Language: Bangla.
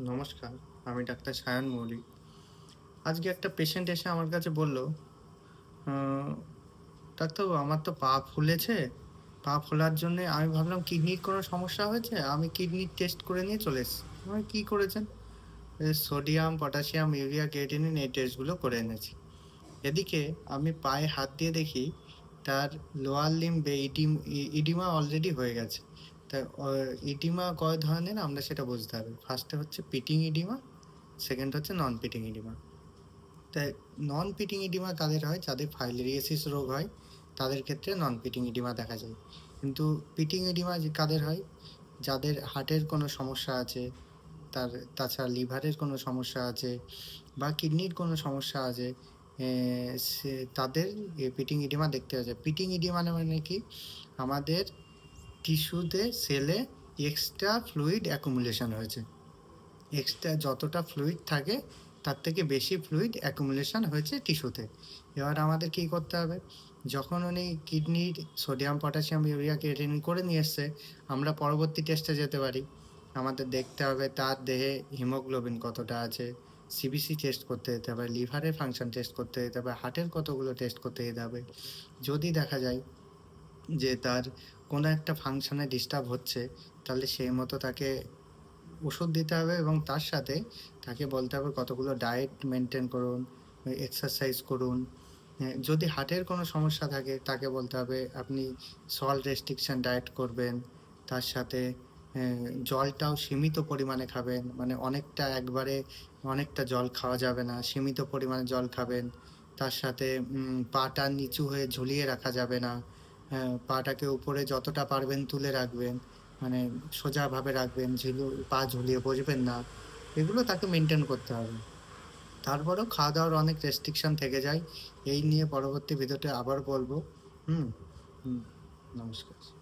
নমস্কার আমি ডাক্তার সায়ন মৌলিক। আজকে একটা পেশেন্ট এসে আমার কাছে বলল "আহ, ডাক্তারবাবু আমার তো পা ফুলেছে। পা ফোলার জন্য আমি ভাবলাম কিডনির কোনো সমস্যা হয়েছে? আমি কিডনির টেস্ট করে নিয়ে চলে এসেছি। আমি কী করেছেন? সোডিয়াম পটাশিয়াম ইউরিয়া ক্রিয়েটিনিন এই টেস্টগুলো করে এনেছি। এদিকে আমি পায়ে হাত দিয়ে দেখি তার লোয়ার লিম্বে ইডিম ইডিমা অলরেডি হয়ে গেছে। তা ইডিমা কয় ধরনের? আমরা সেটা বুঝতে হবে। ফার্স্টে হচ্ছে পিটিং ইডিমা সেকেন্ড হচ্ছে নন পিটিং ইডিমা তাই নন পিটিং ইডিমা কাদের হয়? যাদের ফাইলেরিয়াসিস রোগ হয়, তাদের ক্ষেত্রে নন পিটিং ইডিমা দেখা যায়। কিন্তু পিটিং ইডিমা কাদের হয়? যাদের হার্টের কোনো সমস্যা আছে, তার, তাছাড়া লিভারের কোনো সমস্যা আছে বা কিডনির কোনো সমস্যা আছে সে, তাদের পিটিং ইডিমা দেখতে হচ্ছে পিটিং ইডিমা মানে কি? আমাদের টিস্যুতে সেলে এক্সট্রা ফ্লুইড অ্যাকুমুলেশন হয়েছে। এক্সট্রা যতটা ফ্লুইড থাকে, তার থেকে বেশি ফ্লুইড অ্যাকুমুলেশন হয়েছে টিস্যুতে। এবার আমাদের কী করতে হবে? যখন উনি কিডনির সোডিয়াম, পটাশিয়াম ইউরিয়া ক্রিয়েটিনিন করে নিয়ে এসছে, আমরা পরবর্তী টেস্টে যেতে পারি। আমাদের দেখতে হবে তার দেহে হিমোগ্লোবিন কতটা আছে সিবিসি টেস্ট করতে যেতে হবে লিভারের ফাংশন টেস্ট করতে যেতে হবে হার্টের কতগুলো টেস্ট করতে যেতে হবে। যদি দেখা যায় যে তার কোনো একটা ফাংশানে ডিস্টার্ব হচ্ছে তাহলে সেই মতো তাকে ওষুধ দিতে হবে এবং তার সাথে তাকে বলতে হবে কতগুলো ডায়েট মেনটেন করুন এক্সারসাইজ করুন। হ্যাঁ, যদি হার্টের কোনো সমস্যা থাকে তাকে বলতে হবে আপনি সল্ট রেস্ট্রিকশন ডায়েট করবেন। তার সাথে জলটাও সীমিত পরিমাণে খাবেন মানে অনেকটা একবারে অনেকটা জল খাওয়া যাবে না সীমিত পরিমাণে জল খাবেন। তার সাথে পাটা নিচু হয়ে ঝুলিয়ে রাখা যাবে না। হ্যাঁ, পাটাকে উপরে যতটা পারবেন তুলে রাখবেন মানে সোজাভাবে রাখবেন, ঝিলু, পা ঝুলিয়ে বসবেন না। এগুলো তাকে মেনটেন করতে হবে। তারপরেও খাওয়া দাওয়ার অনেক রেস্ট্রিকশন থেকে যায়। এই নিয়ে পরবর্তী ভিডিওতে আবার বলব। হুম? হুম, নমস্কার।